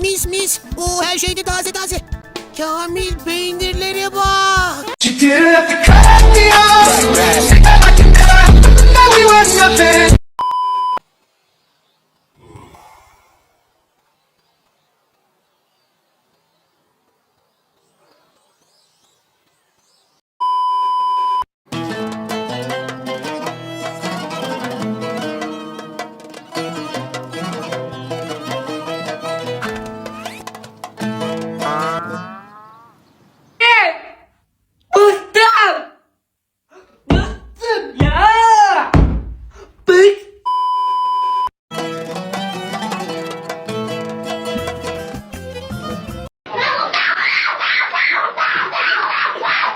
mis mis. Oo her şey de taze taze. Kamil peynirlere bak. You 不要了滚